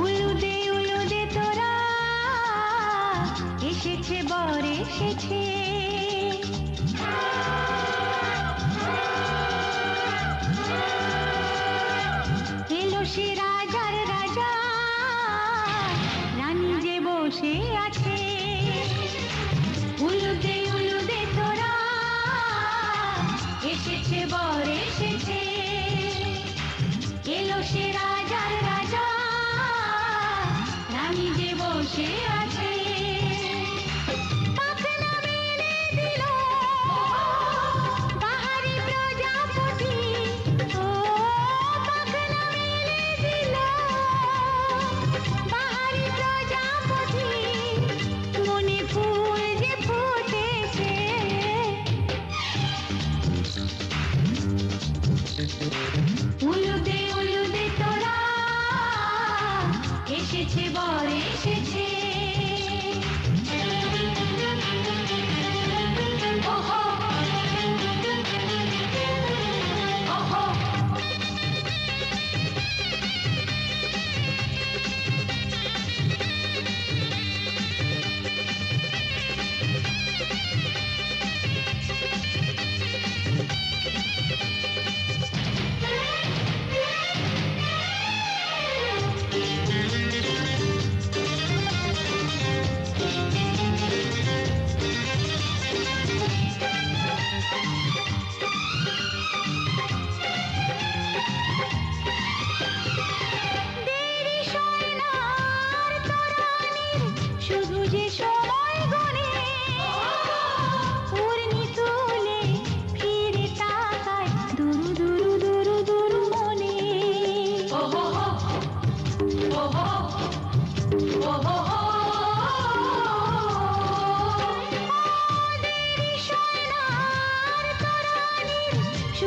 উলুদে উলুদে তোরা এসেছে বর এসেছে। বসে আছে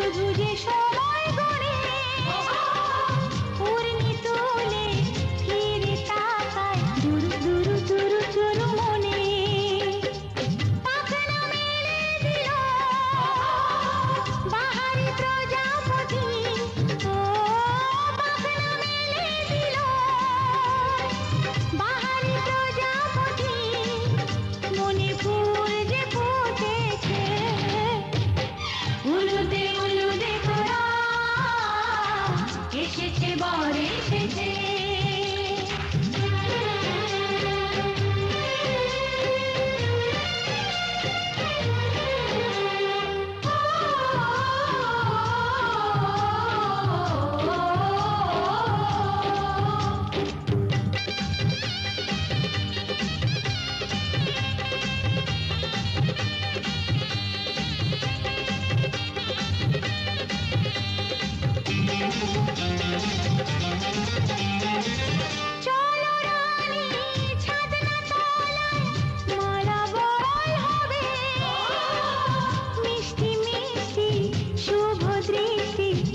should you